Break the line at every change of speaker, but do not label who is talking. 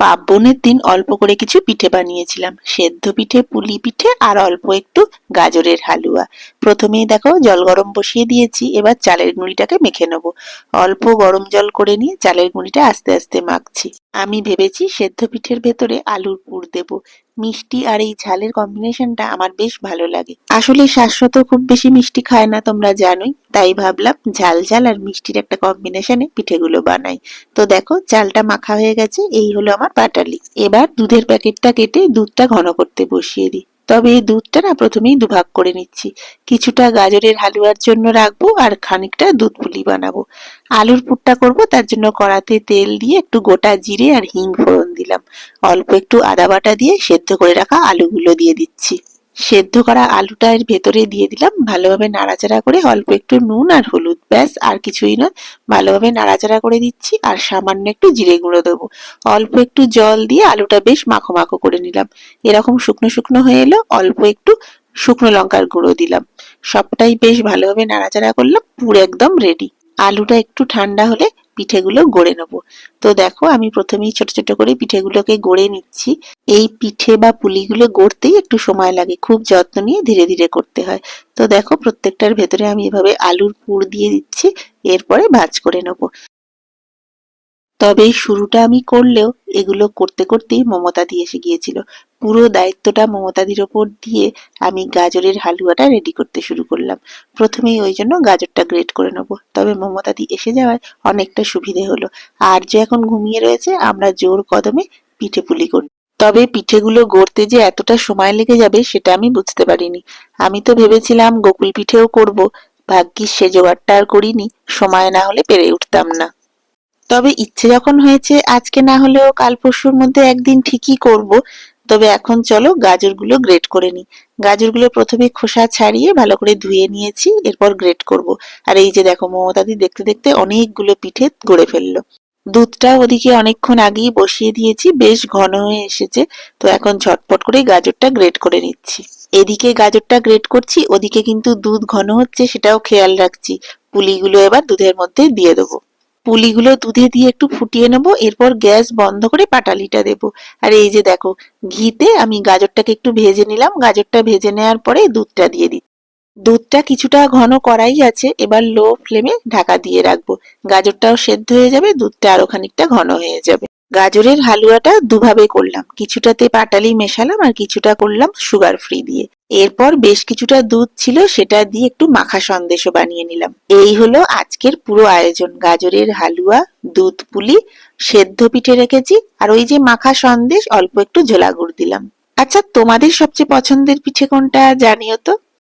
পার্বণের দিন অল্প করে কিছু পিঠে বানিয়েছিলাম। সেদ্ধ পিঠে, পুলি পিঠে আর অল্প একটু গাজরের হালুয়া। প্রথমেই দেখো জল গরম বসিয়ে দিয়েছি, এবার চালের গুঁড়িটাকে মেখে নেব। অল্প গরম জল করে নিয়ে চালের গুঁড়িটা আস্তে আস্তে মাখছি। আমি ভেবেছি সেদ্ধ পিঠের ভেতরে আলুর পুর দেব। মিষ্টি আর এই ঝালের কম্বিনেশনটা আমার বেশ ভালো লাগে। আসলে শাশ্বত খুব বেশি মিষ্টি খায় না তোমরা জানোই। তাই ভাবলাম ঝাল ঝাল আর মিষ্টির একটা কম্বিনেশনে পিঠেগুলো বানাই। তো দেখো, চালটা মাখা হয়ে গেছে, এই হলো আমার পাটালি এবার দুধের প্যাকেটটা কেটে দুধটা ঘন করতে বসিয়ে দিই। তবে এই দুধটা না প্রথমেই দুভাগ করে নিচ্ছি। কিছুটা গাজরের হালুয়ার জন্য রাখব আর খানিকটা দুধ পুলি বানাবো। আলুর পুরটা করব, তার জন্য কড়াতে তেল দিয়ে একটু গোটা জিরে আর হিং ফোড়ন দিলাম। অল্প একটু আদা বাটা দিয়ে সেদ্ধ করে রাখা আলুগুলো দিয়ে দিচ্ছি। সেদ্ধ করা আলুটা এর ভেতরে দিয়ে দিলাম। ভালোভাবে নাড়াচাড়া করে অল্প একটু নুন আর হলুদ, ব্যাস, আর কিছুই নয়। ভালোভাবে নাড়াচাড়া করে দিচ্ছি আর সামান্য একটু জিরে গুঁড়ো দেবো। অল্প একটু জল দিয়ে আলুটা বেশ মাখো মাখো করে নিলাম। এরকম শুকনো শুকনো হয়ে এলো, অল্প একটু শুকনো লঙ্কার গুঁড়ো দিলাম। সবটাই বেশ ভালোভাবে নাড়াচাড়া করলাম, পুরো একদম রেডি আলুটা একটু ঠান্ডা হলে পিঠেগুলো গড়ে নেব। তো দেখো, আমি প্রথমেই ছোট ছোট করে পিঠেগুলোকে গড়ে নিচ্ছি। এই পিঠে বা পুলিগুলো গড়তেই একটু সময় লাগে, খুব যত্ন নিয়ে ধীরে ধীরে করতে হয়। তো দেখো, প্রত্যেকটার ভেতরে আমি এভাবে আলুর পুর দিয়ে দিচ্ছি, এরপরে ভাজ করে নেব। তবে শুরুটা আমি করলেও এগুলো করতে করতেই মমতাদি এসে গিয়েছিল। পুরো দায়িত্বটা মমতাদির ওপর দিয়ে আমি গাজরের হালুয়াটা রেডি করতে শুরু করলাম। প্রথমেই ওই জন্য গাজরটা গ্রেট করে নেব। তবে মমতাদি এসে যাওয়ায় অনেকটা সুবিধে হলো। আর যে এখন ঘুমিয়ে রয়েছে, আমরা জোর কদমে পিঠে পুলি করি তবে পিঠেগুলো গড়তে যে এতটা সময় লেগে যাবে, সেটা আমি বুঝতে পারিনি। আমি তো ভেবেছিলাম গোকুল পিঠেও করব। ভাগ্যিস সে জোগাড়টা আর করিনি। সময় না হলে পেরে উঠতাম না। তবে ইচ্ছে যখন হয়েছে, আজকে না হলেও কাল পরশুর মধ্যে একদিন ঠিকই করব। তবে এখন চলো গাজরগুলো গ্রেট করে নিই। গাজরগুলো প্রথমে খোসা ছাড়িয়ে ভালো করে ধুয়ে নিয়েছি, এরপর গ্রেট করব। আর এই যে দেখো, মমতাদি দেখতে দেখতে অনেকগুলো পিঠে গড়ে ফেলল। দুধটা ওদিকে অনেকক্ষণ আগেই বসিয়ে দিয়েছি, বেশ ঘন হয়ে এসেছে। তো এখন ঝটপট করে গাজরটা গ্রেট করে নিচ্ছি। এদিকে গাজরটা গ্রেট করছি, ওদিকে কিন্তু দুধ ঘন হচ্ছে, সেটাও খেয়াল রাখছি। পুলিগুলো এবার দুধের মধ্যে দিয়ে দেবো। পুলিগুলো দুধে দিয়ে একটু ফুটিয়ে নেব, এরপর গ্যাস বন্ধ করে পাটালিটা দেব। আর এই যে দেখো, ঘিতে আমি গাজরটাকে একটু ভেজে নিলাম, গাজরটা ভেজে নেওয়ার পরে দুধটা দিয়ে দিই। দুধটা কিছুটা ঘন করাই আছে, এবার লো ফ্লেমে ঢাকা দিয়ে রাখব। গাজরটাও সেদ্ধ হয়ে যাবে, দুধটা আরও খানিকটা ঘন হয়ে যাবে। গাজরের হালুয়াটা দুভাবে করলাম, কিছুটাতে পাটালি মেশালাম আর কিছুটা করলাম সুগার ফ্রি দিয়ে। এরপর বেশ কিছুটা দুধ ছিল, সেটা দিয়ে একটু মাখা সন্দেশও বানিয়ে নিলাম। এই হলো আজকের পুরো আয়োজন। গাজরের হালুয়া, দুধ পুলি, সেদ্ধ পিঠে রেখেছি, আর ওই যে মাখা সন্দেশ, অল্প একটু ঝোলা গুড় দিলাম। আচ্ছা তোমাদের সবচেয়ে পছন্দের পিঠে কোনটা জানিও তো?